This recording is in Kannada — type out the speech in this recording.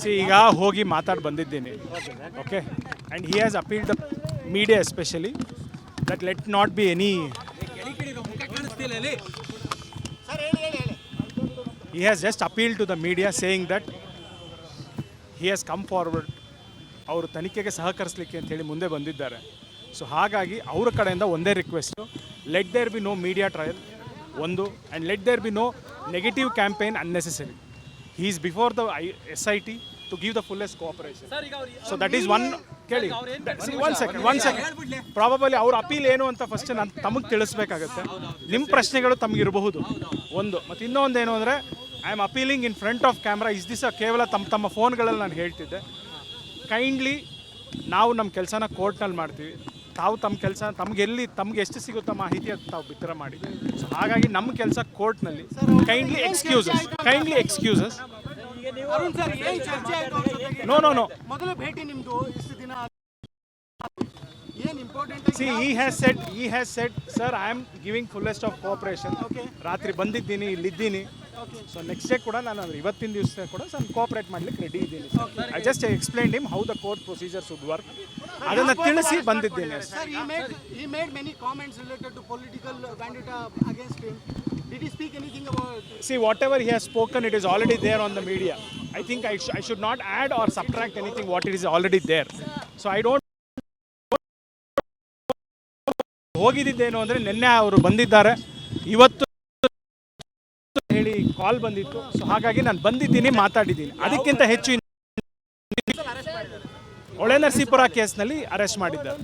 ಸಿ ಈಗ ಹೋಗಿ ಮಾತಾಡಿ ಬಂದಿದ್ದೀನಿ. Okay and he has appeal the media especially that let not be any he has just appeal to the media saying that he has come forward he has come forward. ಅವರು ತನಿಖೆಗೆ ಸಹಕರಿಸಲಿಕ್ಕೆ ಅಂತೇಳಿ ಮುಂದೆ ಬಂದಿದ್ದಾರೆ. ಸೊ ಹಾಗಾಗಿ ಅವರ ಕಡೆಯಿಂದ ಒಂದೇ request let there be no media trial ಒಂದು and let there be no negative campaign unnecessary he is before the I S I T to give the fullest cooperation so that is one ಕೇಳಿ. One second one second probably ಅವ್ರ ಅಪೀಲ್ ಏನು ಅಂತ ಫಸ್ಟ್ ನಾನು ತಮಗೆ ತಿಳಿಸ್ಬೇಕಾಗತ್ತೆ. ನಿಮ್ಮ ಪ್ರಶ್ನೆಗಳು ತಮಗಿರಬಹುದು ಒಂದು ಮತ್ತು ಇನ್ನೊಂದು ಏನು ಅಂದರೆ I am appealing in front of camera is this ಕೇವಲ ತಮ್ಮ ತಮ್ಮ ಫೋನ್ಗಳಲ್ಲಿ ನಾನು ಹೇಳ್ತಿದ್ದೆ. ಕೈಂಡ್ಲಿ ನಾವು ನಮ್ಮ ಕೆಲಸನ ಕೋರ್ಟ್ನಲ್ಲಿ ಮಾಡ್ತೀವಿ. ತಾವು ತಮ್ಮ ಕೆಲಸ ತಮ್ಗೆ ಎಲ್ಲಿ ತಮ್ಗೆ ಎಷ್ಟು ಸಿಗುತ್ತೋ ಮಾಹಿತಿ ಅದು ತಾವು ಬಿತ್ತರ ಮಾಡಿ ಸೊ ಹಾಗಾಗಿ ನಮ್ಮ ಕೆಲಸ ಕೋರ್ಟ್ನಲ್ಲಿ. Kindly excuses kindly excuses no no no ಮೊದಲು ಭೇಟಿ ನಿಮ್ದು ಇಷ್ಟು ದಿನ see he has said he has said sir I am giving fullest of cooperation. ರಾತ್ರಿ ಬಂದಿದ್ದೀನಿ ಇಲ್ಲಿದ್ದೀನಿ. ಸೊ ನೆಕ್ಸ್ಟ್ ಡೇ ಕೂಡ ನಾನು ಅಂದ್ರೆ ಇವತ್ತಿನ ದಿವಸ ಕೂಡ ನಾನು ಕೋಆಪರೇಟ್ ಮಾಡ್ಲಿಕ್ಕೆ ರೆಡಿ ಇದ್ದೀನಿ I just explain him how the court procedure would work ಅದನ್ನ ತಿಳಿಸಿ ಬಂದಿದ್ದೇನೆ. See whatever he he spoken it is already there on the media I think I I should not add or he anything what it is already there so I don't I think I, should not add or subtract anything what it is already there. So I don't. ಹೋಗಿದ್ದೇನು ಅಂದರೆ ನಿನ್ನೆ ಅವರು ಬಂದಿದ್ದಾರೆ. ಇವತ್ತು ಕಾಲ್ ಬಂದಿತ್ತು. ಸೊ ಹಾಗಾಗಿ ನಾನು ಬಂದಿದ್ದೀನಿ ಮಾತಾಡಿದ್ದೀನಿ. ಅದಕ್ಕಿಂತ ಹೆಚ್ಚು ಹೊಳೆ ನರಸೀಪುರ ಕೇಸ್ನಲ್ಲಿ ಅರೆಸ್ಟ್ ಮಾಡಿದ್ದಾರೆ.